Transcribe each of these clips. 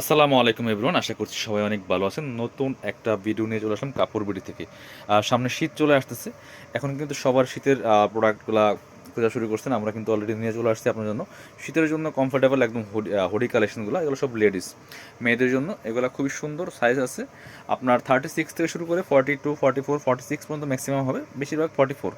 আসসালামু আলাইকুম এভরিওয়ান, আশা করছি সবাই অনেক ভালো আছেন। নতুন একটা ভিডিও নিয়ে চলে আসলাম কাপড় বিড়ি থেকে। আর সামনে শীত চলে আসতেছে। এখন কিন্তু সবার শীতের প্রোডাক্টগুলো খোঁজা শুরু করছেন। আমরা কিন্তু অলরেডি নিয়ে চলে আসছি আপনার জন্য। শীতের জন্য কমফোর্টেবল একদম হুডি কালেকশনগুলো এগুলো সব লেডিস মেয়েদের জন্য এগুলো খুবই সুন্দর সাইজ আছে। আপনার থার্টি সিক্স থেকে শুরু করে forty two forty four forty six পর্যন্ত ম্যাক্সিমাম হবে। বেশিরভাগ ফর্টি ফোর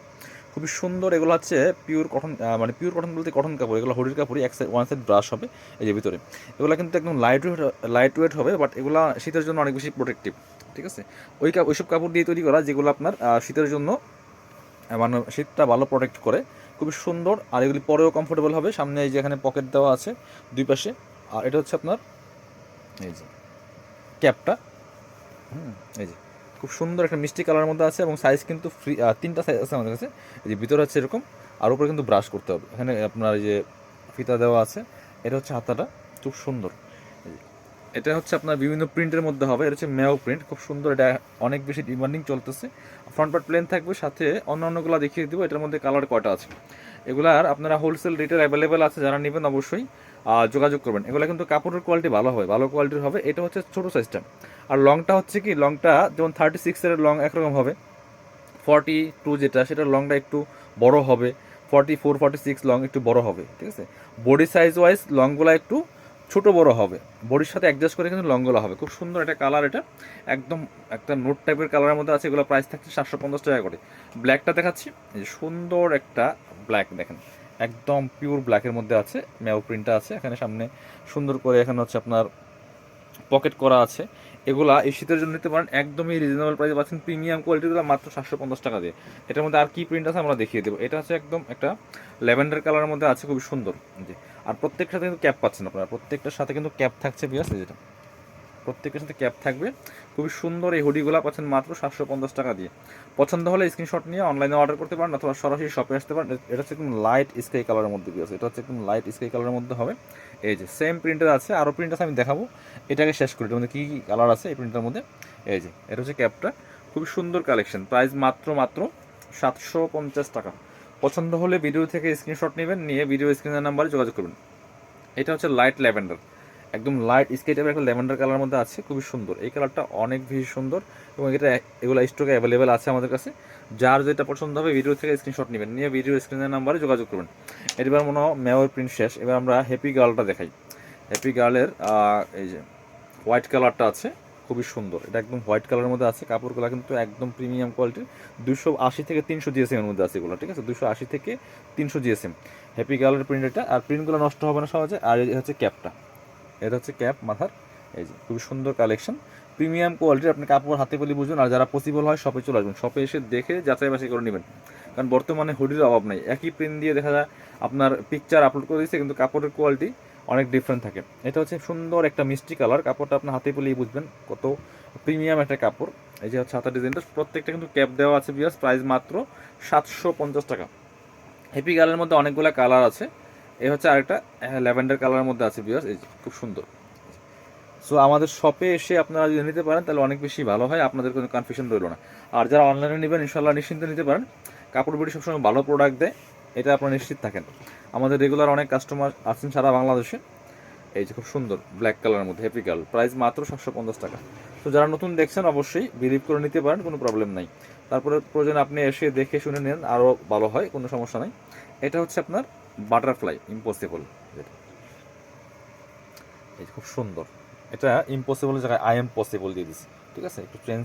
খুবই সুন্দর। এগুলো হচ্ছে পিওর কটন মানে পিওর কটন বলতে কটন কাপড়। এগুলো হরির কাপড়ই এক সাইড ওয়ান সাইড ব্রাশ হবে এই যে ভিতরে। এগুলো কিন্তু একদম লাইট ওয়েট লাইট ওয়েট হবে বাট এগুলো শীতের জন্য অনেক বেশি প্রোটেক্টিভ ঠিক আছে? ওই ওইসব কাপড় দিয়ে তৈরি করা যেগুলো আপনার শীতের জন্য মানে শীতটা ভালো প্রোটেক্ট করে, খুবই সুন্দর। আর এগুলি পরেও কমফোর্টেবল হবে। সামনে এই যে এখানে পকেট দেওয়া আছে দুই পাশে। আর এটা হচ্ছে আপনার, এই যে, ক্যাপটা। হুম, এই যে। খুব সুন্দর একটা মিষ্টি কালারের মধ্যে আছে এবং সাইজ কিন্তু ফ্রি তিনটা সাইজ আছে আমাদের কাছে। যে ভিতরে হচ্ছে এরকম, আর উপরে কিন্তু ব্রাশ করতে হবে। এখানে আপনার যে ফিতা দেওয়া আছে, এটা হচ্ছে হাতাটা, খুব সুন্দর। এটা হচ্ছে আপনার বিভিন্ন প্রিন্টের মধ্যে হবে, এটা হচ্ছে ম্যাও প্রিন্ট খুব সুন্দর, এটা অনেক বেশি ডিমান্ডিং চলতেছে। ফ্রন্ট পার্ট প্লেন থাকবে, সাথে অন্য অন্যগুলো দেখিয়ে দেবো, এটার মধ্যে কালার কয়টা আছে। এগুলার আপনারা হোলসেল রেটের অ্যাভেলেবেল আছে, যারা নেবেন অবশ্যই যোগাযোগ করবেন। এগুলো কিন্তু কাপড়ের কোয়ালিটি ভালো হবে ভালো কোয়ালিটির হবে। এটা হচ্ছে ছোটো সাইজটা আর লংটা হচ্ছে কি লংটা যেমন থার্টি সিক্সের লং একরকম হবে। ফর্টি টু যেটা সেটা লংটা একটু বড় হবে। Forty four forty six long একটু বড় হবে, ঠিক আছে? বডি সাইজ ওয়াইজ লংগুলো একটু ছোট বড় হবে। বডির সাথে অ্যাডজাস্ট করে কিন্তু লঙ্গলা হবে। খুব সুন্দর একটা কালার এটা। একদম একটা নোট টাইপের কালারের মধ্যে আছে। এগুলো প্রাইস থাকছে সাতশো পঞ্চাশ টাকা করে। ব্ল্যাকটা দেখাচ্ছি। সুন্দর একটা ব্ল্যাক দেখেন। একদম পিওর ব্ল্যাকের মধ্যে আছে। ম্যাও প্রিন্টটা আছে। এখানে সামনে সুন্দর করে এখানে হচ্ছে আপনার পকেট করা আছে। এগুলা এই শীতের জন্য নিতে পারেন। একদমই রিজনেবল প্রাইসে পাচ্ছেন। প্রিমিয়াম কোয়ালিটিগুলো মাত্র সাতশো পঞ্চাশ টাকা দিয়ে। এটার মধ্যে আর কি প্রিন্ট আছে আমরা দেখিয়ে দেবো। এটা হচ্ছে একদম একটা ল্যাভেন্ডার কালারের মধ্যে আছে। খুবই সুন্দর। জি আর প্রত্যেকটার সাথে কিন্তু ক্যাপ পাচ্ছেন আপনারা। প্রত্যেকটার সাথে কিন্তু ক্যাপ থাকছে বিয়াস যেটা প্রত্যেকের সাথে ক্যাপ থাকবে। খুবই সুন্দর এই হুডিগুলো পাচ্ছেন মাত্র সাতশো পঞ্চাশ টাকা দিয়ে। পছন্দ হলে স্ক্রিনশট নিয়ে অনলাইনে অর্ডার করতে পারেন অথবা সরাসরি শপে আসতে পারেন। এটা হচ্ছে একদম লাইট স্কাই কালারের মধ্যে বিয়াস এটা হচ্ছে একদম লাইট স্কাই কালারের মধ্যে হবে। এই যে সেম প্রিন্টার আছে আরও প্রিন্ট আছে আমি দেখাবো। এটাকে শেষ করি, এটার মধ্যে কী কী কালার আছে এই প্রিন্টার মধ্যে? এই যে, এটা হচ্ছে ক্যাপটা। খুবই সুন্দর কালেকশন প্রাইস মাত্র মাত্র সাতশো পঞ্চাশ টাকা। পছন্দ হলে ভিডিও থেকে স্ক্রিনশট নেবেন, নিয়ে ভিডিও স্ক্রিনের নাম্বারে যোগাযোগ করবেন এটা হচ্ছে লাইট ল্যাভেন্ডার একদম লাইট স্কেট টাইপের একটা ল্যাভেন্ডার কালার মধ্যে আছে, খুবই সুন্দর। এই কালারটা অনেক বেশি সুন্দর এবং এটা এগুলো স্টকে অ্যাভেলেবেল আছে আমাদের কাছে। যার যেটা পছন্দ হবে ভিডিও থেকে স্ক্রিনশট নেবেন, নিয়ে ভিডিও স্ক্রিনের নাম্বারে যোগাযোগ করবেন এবার মনে হয় মেয়র প্রিন্ট শেষ। এবার আমরা হ্যাপি গার্লটা দেখাই। হ্যাপি গার্লের এই যে হোয়াইট কালারটা আছে। খুবই সুন্দর। এটা একদম হোয়াইট কালারের মধ্যে আছে। কাপড়গুলো কিন্তু একদম প্রিমিয়াম কোয়ালিটির। দুশো আশি থেকে তিনশো জিএসএম এর মধ্যে আছে এগুলো, ঠিক আছে? দুশো আশি থেকে তিনশো জিএসএম। হ্যাপি গার্লের প্রিন্ট এটা। আর প্রিন্টগুলো নষ্ট হবে না সহজে। আর এই হচ্ছে ক্যাপটা। এটা হচ্ছে ক্যাপ মাথার। এই যে, খুবই সুন্দর কালেকশন প্রিমিয়াম কোয়ালিটির আপনি কাপড় হাতে পেলে বুঝবেন আর যারা পসিবল হয় শপে চলে আসবেন। শপে এসে দেখে যাচাই বাছাই করে নেবেন। কারণ বর্তমানে হুডির অভাব নাই। একই প্রিন্ট দিয়ে দেখা যায়, আপনার পিকচার আপলোড করে দিচ্ছে কিন্তু কাপড়ের কোয়ালিটি অনেক ডিফারেন্ট থাকে। এটা হচ্ছে সুন্দর একটা মিষ্টি কালার। কাপড়টা আপনার হাতে পেলেই বুঝবেন কত প্রিমিয়াম একটা কাপড়। এই যে হচ্ছে হাতার ডিজাইনটা প্রত্যেকটা কিন্তু ক্যাপ দেওয়া আছে বিয়াস প্রাইস মাত্র সাতশো পঞ্চাশ টাকা। হ্যাপি গার্লের মধ্যে অনেকগুলো কালার আছে। এই হচ্ছে আরেকটা ল্যাভেন্ডার কালারের মধ্যে আছে বিয়াস এই খুব সুন্দর। সো আমাদের শপে এসে আপনারা যদি নিতে পারেন, তাহলে অনেক বেশি ভালো হয়, আপনাদের কোনো কনফিউশন রইল না। আর যারা অনলাইনে নেবেন ইনশাল্লাহ নিশ্চিন্তে নিতে পারেন। কাপড় বিড়ি সবসময় ভালো প্রোডাক্ট দেয়। এটা আপনারা নিশ্চিত থাকেন। আমাদের রেগুলার অনেক কাস্টমার আছেন সারা বাংলাদেশে। এই যে খুব সুন্দর ব্ল্যাক কালারের মধ্যে হ্যাপি গার্ল প্রাইস মাত্র সাতশো পঞ্চাশ টাকা। তো যারা নতুন দেখছেন অবশ্যই বিলিভ করে নিতে পারেন, কোনো প্রবলেম নাই। তারপরে প্রয়োজন আপনি এসে দেখে শুনে নেন আরও ভালো হয়, কোনো সমস্যা নাই। এটা হচ্ছে আপনার বাটারফ্লাই ইম্পসিবল এই খুব সুন্দর। এটা ইম্পসিবল জায়গায় আই এম পসিবল দিয়ে দিছি। ঠিক আছে? একটু চেঞ্জ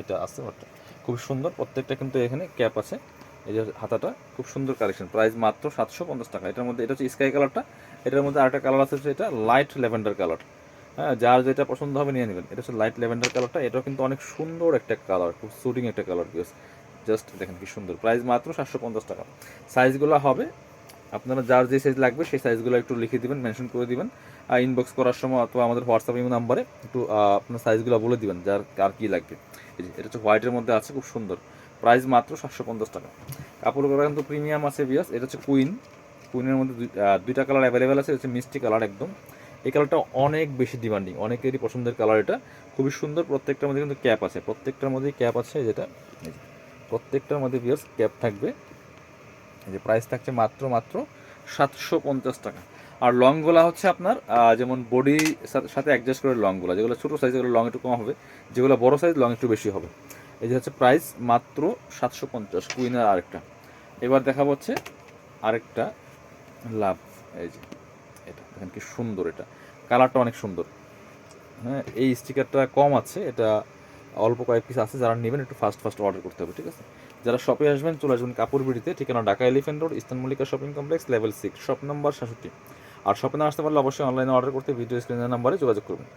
এটা আছে বাট খুব সুন্দর। প্রত্যেকটা কিন্তু এখানে ক্যাপ আছে। এই যে হাতাটা, খুব সুন্দর কালেকশন প্রাইস মাত্র সাতশো পঞ্চাশ টাকা। এটার মধ্যে, এটা হচ্ছে স্কাই কালারটা এটার মধ্যে আরেকটা কালার আছে হচ্ছে এটা লাইট ল্যাভেন্ডার কালার হ্যাঁ যার যেটা পছন্দ হবে নিয়ে নেবেন। এটা হচ্ছে লাইট ল্যাভেন্ডার কালারটা এটাও কিন্তু অনেক সুন্দর একটা কালার খুব সুটিং একটা কালার জাস্ট দেখেন কি সুন্দর। প্রাইস মাত্র সাতশো পঞ্চাশ টাকা। সাইজগুলো হবে, আপনারা যার যে সাইজ লাগবে, সেই সাইজগুলো একটু লিখে দিবেন মেনশন করে দিবেন। আর ইনবক্স করার সময় অথবা আমাদের হোয়াটসঅ্যাপ ইমো নাম্বারে একটু আপনার সাইজগুলো বলে দিবেন, যার, কার কী লাগবে। এটা হচ্ছে হোয়াইটের মধ্যে আছে, খুব সুন্দর। প্রাইস মাত্র সাতশো পঞ্চাশ টাকা। কাপড়গুলো কিন্তু প্রিমিয়াম আছে বিয়াস এটা হচ্ছে কুইন কুইনের মধ্যে দুইটা কালার অ্যাভেলেবেল আছে হচ্ছে মিষ্টি কালার একদম। এই কালারটা অনেক বেশি ডিমান্ডিং অনেকেরই পছন্দের কালার এটা। খুবই সুন্দর, প্রত্যেকটার মধ্যে কিন্তু ক্যাপ আছে। প্রত্যেকটার মধ্যেই ক্যাপ আছে যেটা প্রত্যেকটার মধ্যে বিয়াস ক্যাপ থাকবে। যে প্রাইস থাকছে মাত্র মাত্র সাতশো পঞ্চাশ টাকা। আর লংগুলা হচ্ছে আপনার যেমন বডি সাথে অ্যাডজাস্ট করে লংগুলা যেগুলো ছোটো সাইজ এগুলো লং একটু কম হবে, যেগুলো বড় সাইজ লং একটু বেশি হবে। এই যে হচ্ছে প্রাইস মাত্র সাতশো পঞ্চাশ, কুইনের আরেকটা। এবার দেখা হচ্ছে আরেকটা লাভ। এই যে, এটা, দেখেন কি সুন্দর এটা। কালারটা অনেক সুন্দর। হ্যাঁ এই স্টিকারটা কম আছে, এটা অল্প কয়েক পিস আছে, যারা নেবেন একটু ফাস্ট ফাস্ট অর্ডার করতে হবে, ঠিক আছে? যারা শপে আসবেন, চলে আসবেন কাপড় বিড়িতে, ঠিকানা Dhaka Elephant Road Eastern Mallika shopping complex level six shop number সাতষট্টি। আর শপে না আসতে পারলে অবশ্যই অনলাইনে অর্ডার করতে ভিডিও স্ক্রিনের নাম্বারে যোগাযোগ করবেন।